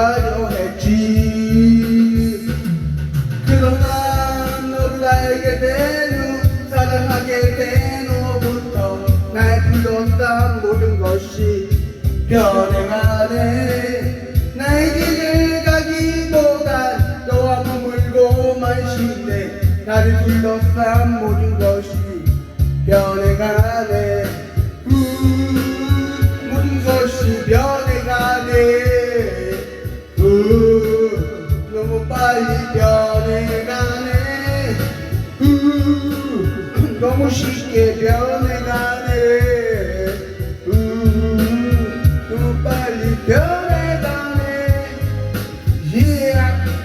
가려 했지. 그러나 너를 알게 된후 사랑하게 된 후부터 날 불렀던 모든 것이 변해가네. 나의 길을 가기보단 너와 머물고 마시네 나를 불렀던 모든 것이 변해가네. 우, 모든 것이 변해가네 변해 가네 우, 너무 쉽게 변해 가네 우, 너무 빨리 변해 가네 yeah.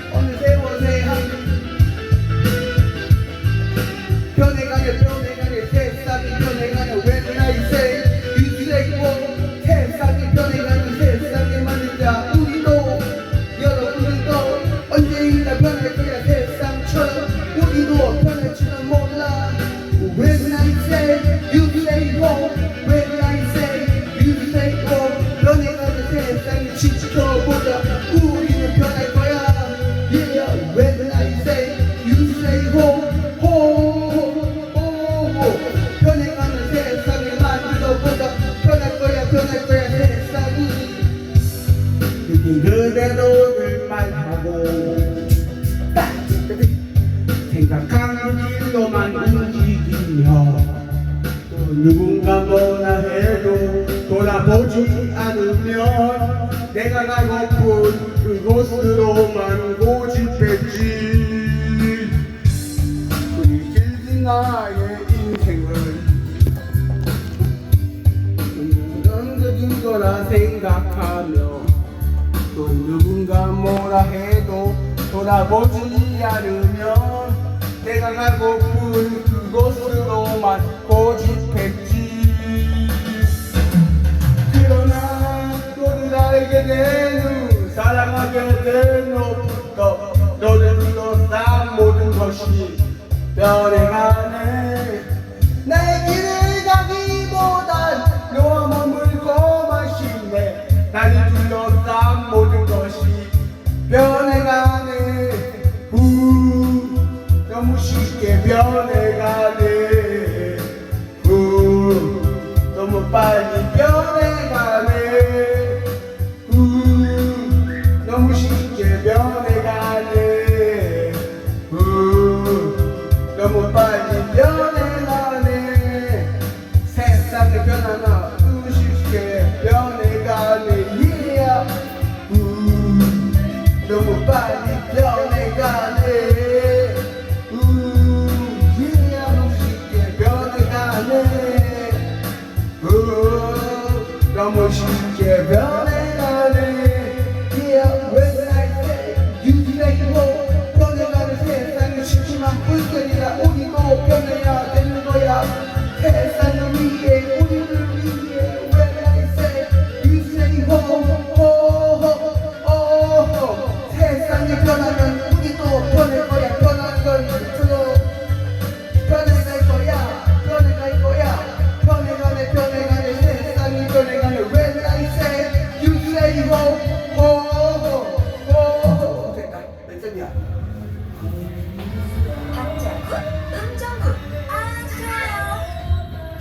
생각하는 일로만 움직이며 또 누군가 뭐라 해도 돌아보지 않으면 내가 가고픈 그곳으로만 고집했지. 그리 길진 나의 인생을 넘겨준 거라 생각하며 또 누군가 뭐라 해도 돌아보지 않으면 내가 가고픈 그곳으로만 고집했지. 그러나 너를 알게 된 후 사랑하게 된 후부터 너를 둘러싼 모든 것이 변해가네 쉽게 변해가 너무 쉽게 변해가네. Yeah, when I say no 변해가는 세상이 쉽지만 불편이라 우리도 변해야 되는 거야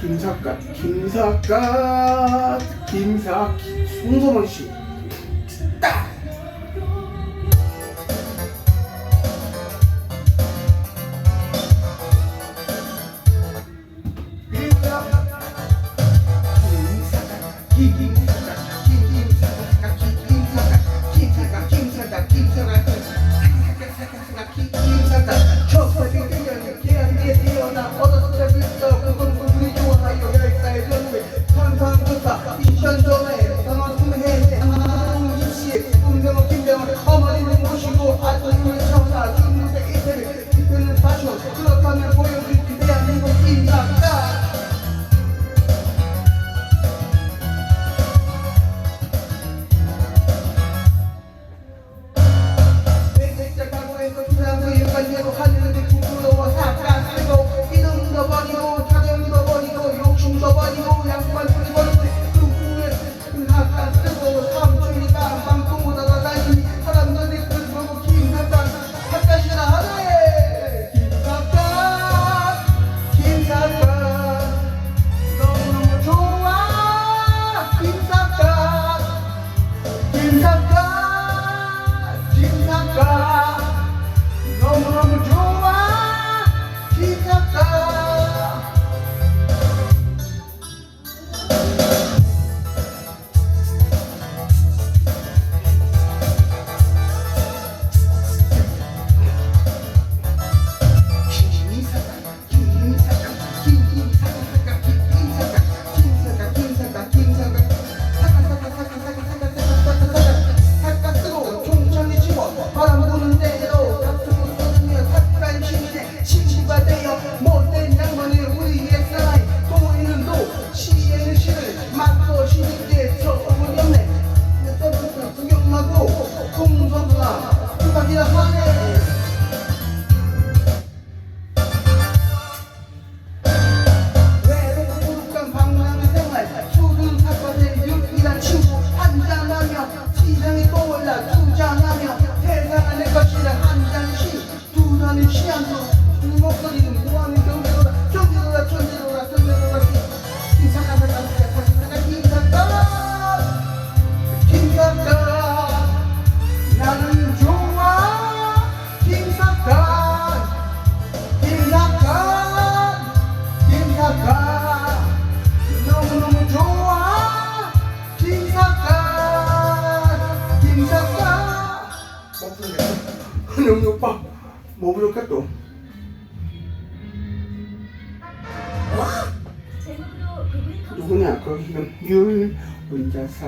김사갓 김사갓 김사 송소만 씨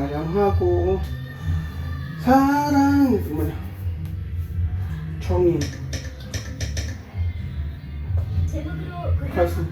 사랑하고 사랑 뭐냐 정이. 가슴.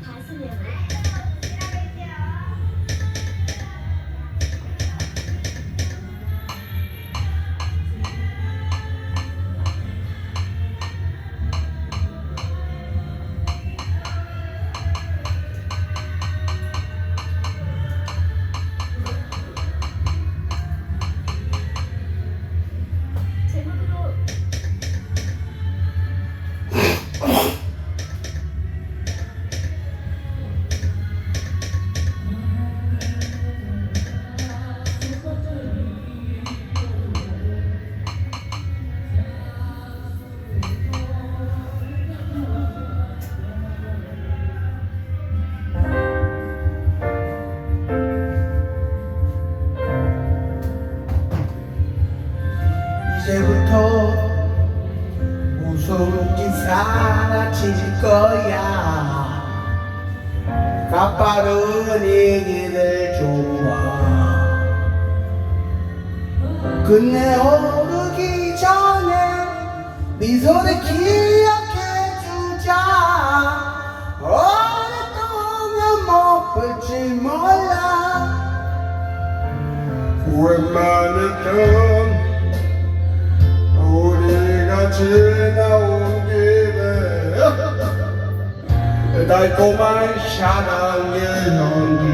달콤한 사랑의 연기.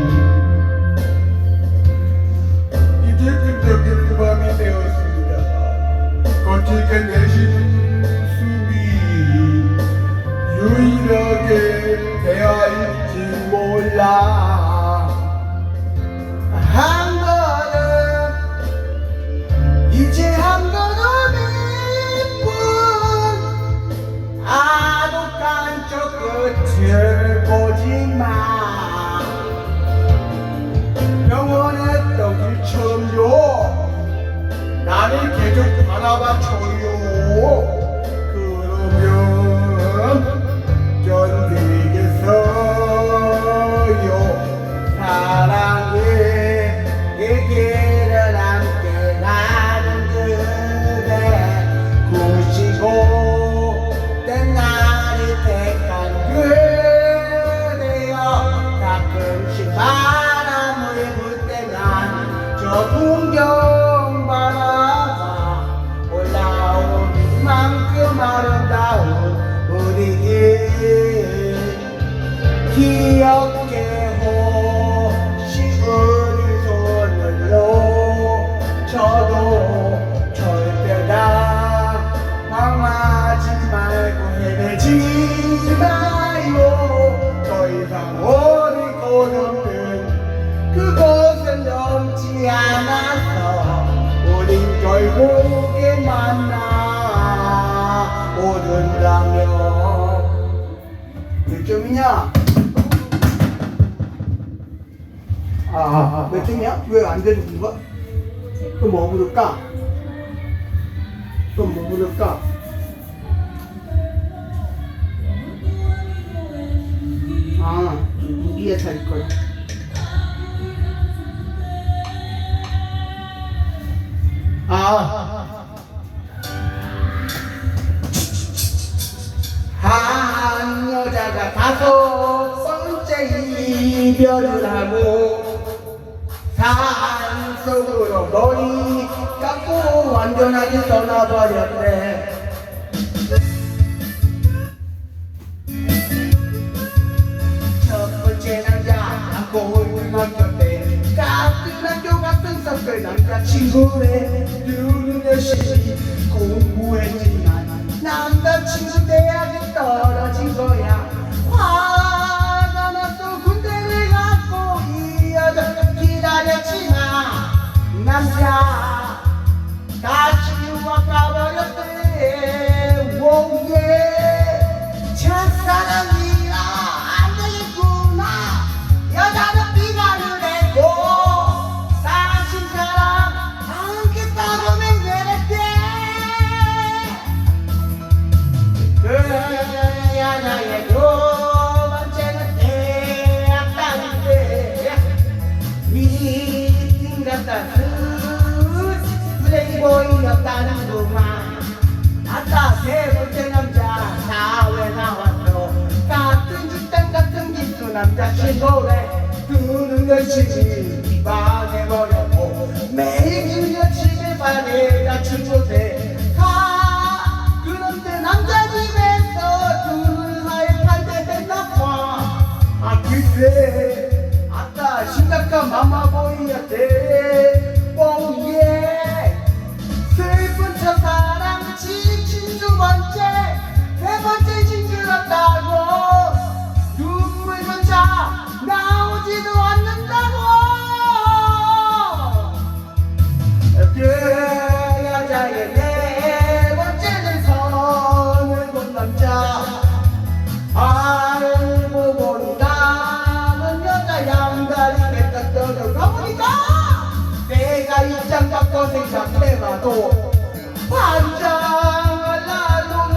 이제 끈적인 밤이 되었습니다. 거칠게 내신 숨이 유일하게 되어있지 몰라. 됐냐? 아, 아, 아. 아. 몇 등이야? 왜 안 되는 건가? 또뭐 물을까? 또뭐 물을까? 아, 무기에 살 거야. 아. 아, 아, 아. 다섯 번째 이별을 하고 산속으로 머리 깎고 완전하게 떠나버렸네. 첫 번째 남자하고 만났을 때 같은 학교 같은 성별 남자친구네. 눈은 열심히 공부했지만 남자친구 대학에 떨어진 거야. 나 다시 와가버렸대. 오예. 첫사랑이 그때 아따 신작가 마마보이한테. 뽕예 슬픈 첫 사랑 지친 두 번째. 세 번째 징그럽다고. 눈물 조차 나오지도 않아 시작해봐도 환장을 나누는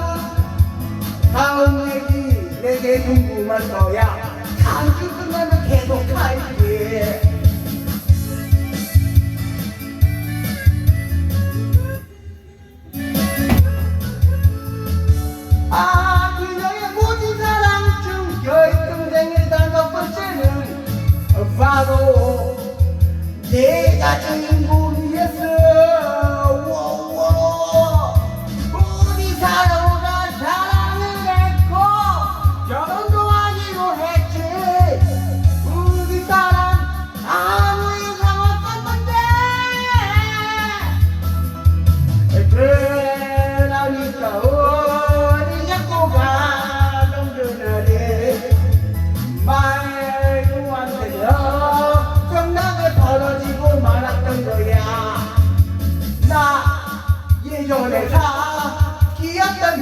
다음 얘기 내게 궁금한 거야 다음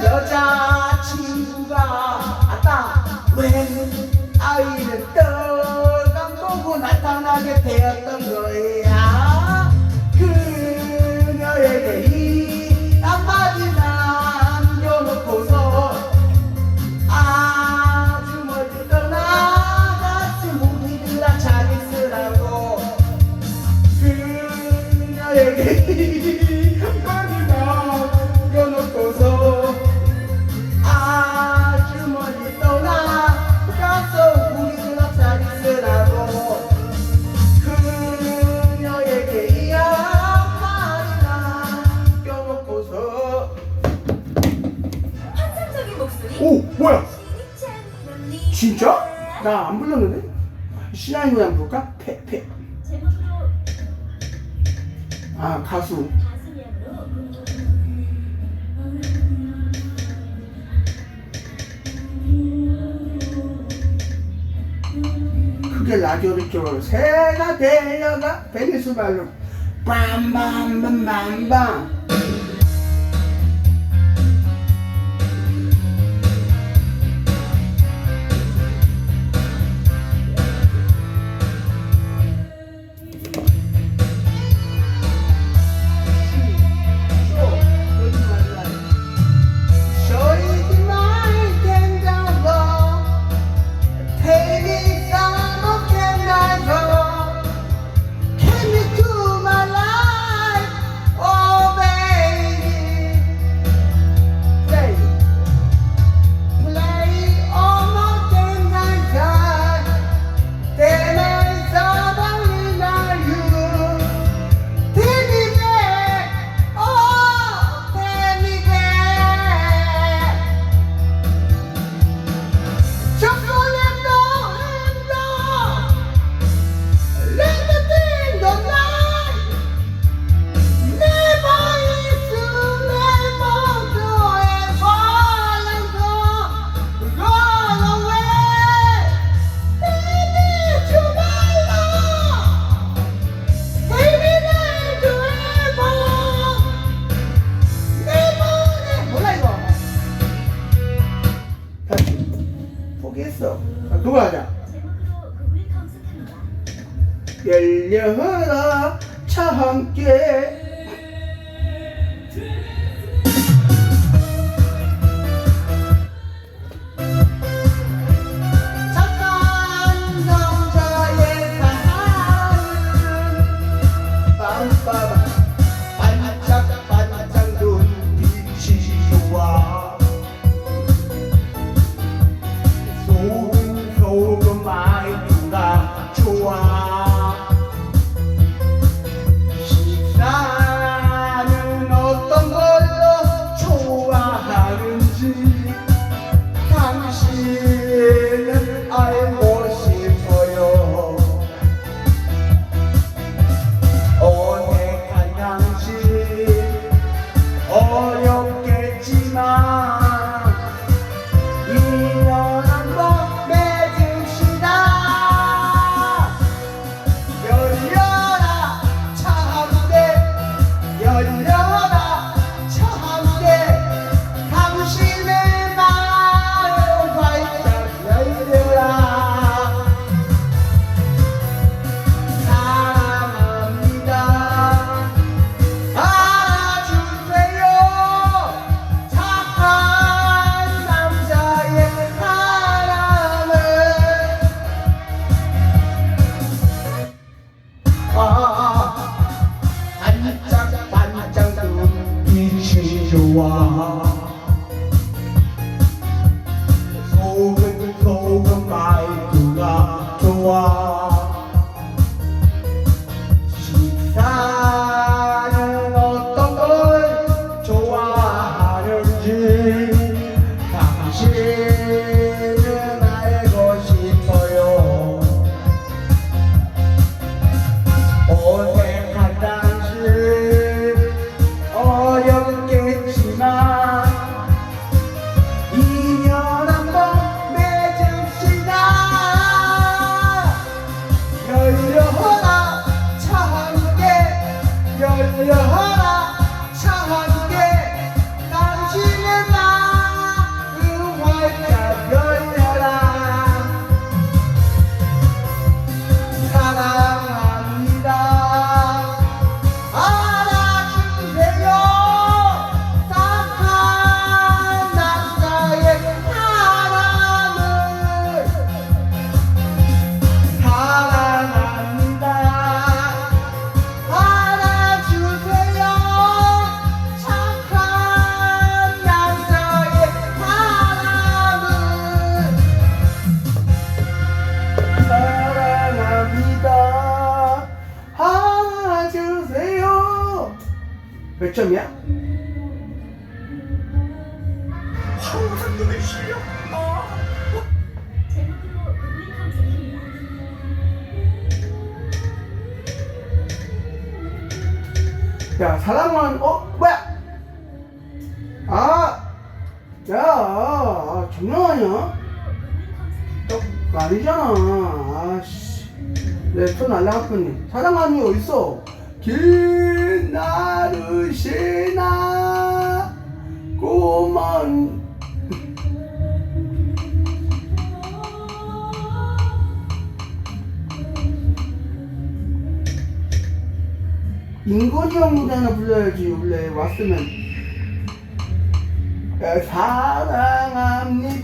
여자친구가 아따 웬 아이를 떠감고 나타나게 되었던 진짜? 나 안 불렀는데? 신하인 노래 한번 볼까? 패패 아 가수 그게 라디오를 켜고 새가 되어가 베니스 발로 빰빰빰빰빰 그거 아니잖아. 아씨. 내폰 날라갔더니. 사랑하는 게 어딨어? 길나르시나 고만 인건이 형 노래 하나 불러야지 원래 왔으면 사랑합니다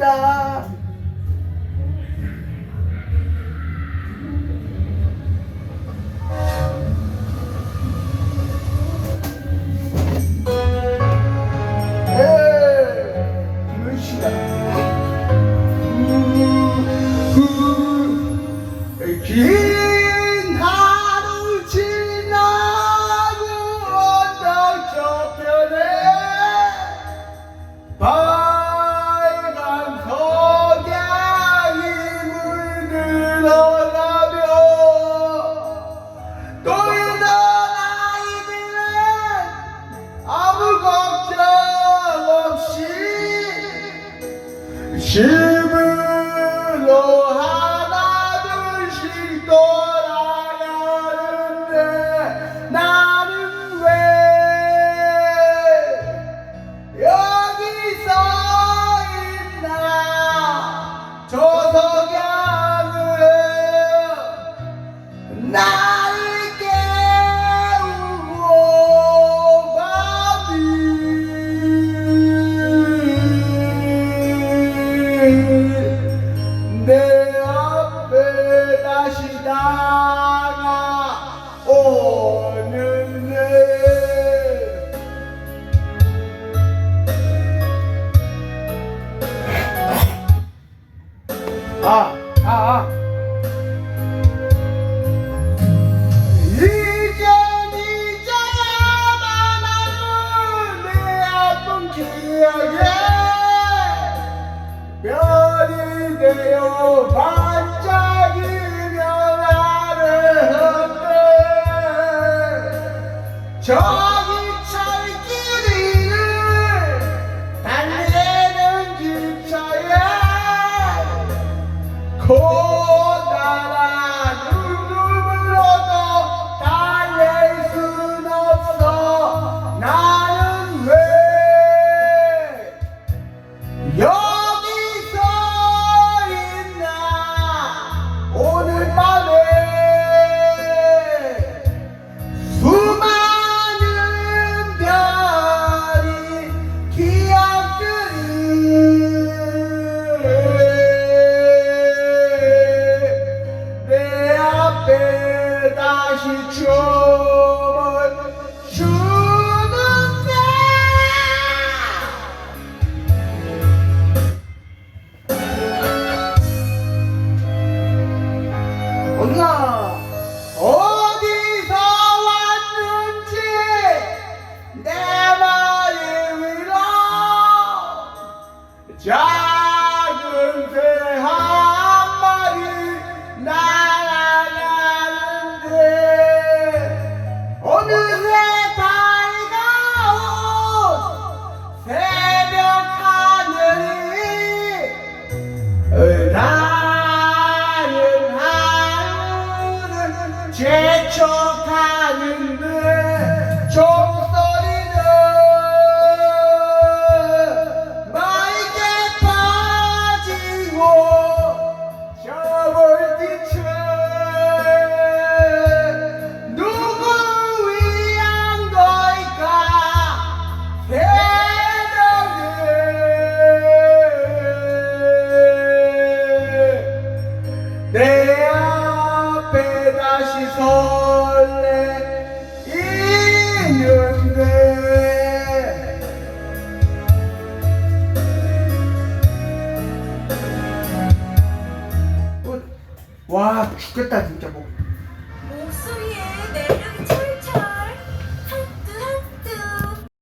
저